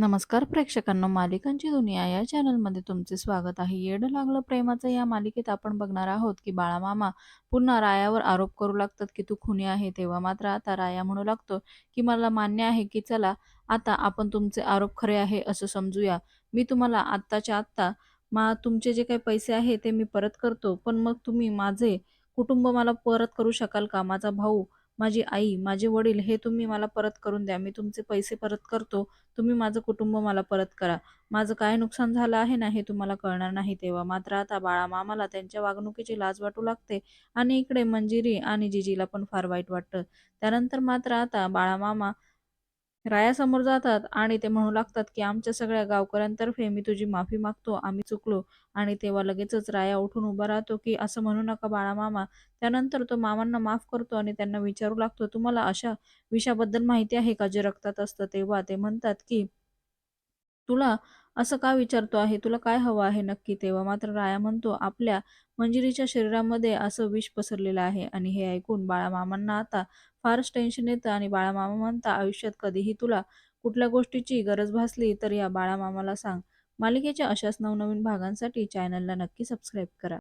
नमस्कार प्रेक्षकांनो मालिकांची दुनिया या चॅनलमध्ये तुमचे स्वागत आहे. येड लागलं प्रेमाचं या मालिकेत आपण बघणार आहोत की बाळामामा पुन्हा रायावर आरोप करू लागतात की तू खुनी आहे तेव्हा मात्र आता राया म्हणू लागतो की मला मान्य आहे की चला आता आपण तुमचे आरोप खरे आहे असं समजूया. मी तुम्हाला आत्ताच्या आत्ता मा तुमचे जे काही पैसे आहे ते मी परत करतो पण मग तुम्ही माझे कुटुंब मला परत करू शकाल का? माझा भाऊ माझी आई माझे वडील हे तुम्ही मला परत करून द्या. मी तुमचे पैसे परत करतो. तुम्ही माझं कुटुंब मला परत करा. माझं काय नुकसान झालं आहे ना हे तुम्हाला कळणार नाही तेव्हा. मात्र आता बाळामामाला त्यांच्या वागणुकीची लाज वाटू लागते आणि इकडे मंजिरी आणि जिजीला पण फार वाईट वाटतं. त्यानंतर मात्र आता बाळामामा रायासमोर जातात आणि ते म्हणू लागतात की आमच्या सगळ्या गावकऱ्यांतर्फे मी तुझी माफी मागतो आम्ही चुकलो. आणि तेव्हा लगेचच राया उठून उभा राहतो की असं म्हणू नका बाळा मामा. त्यानंतर तो मामांना माफ करतो आणि त्यांना विचारू लागतो तुम्हाला अशा विषयाबद्दल माहिती आहे का? जे रक्तात असतं तेव्हा? ते म्हणतात की तुला असं का विचारतो आहे? तुला काय हवं आहे नक्की तेव्हा? मात्र राया म्हणतो आपल्या मंजिरीच्या शरीरामध्ये असं विष पसरलेलं आहे. आणि हे ऐकून बाळामामांना आता फारच टेन्शन येतं आणि बाळामामा म्हणता आयुष्यात कधीही तुला कुठल्या गोष्टीची गरज भासली तर या बाळामामाला सांग. मालिकेच्या अशाच नवनवीन भागांसाठी चॅनलला नक्की सबस्क्राईब करा.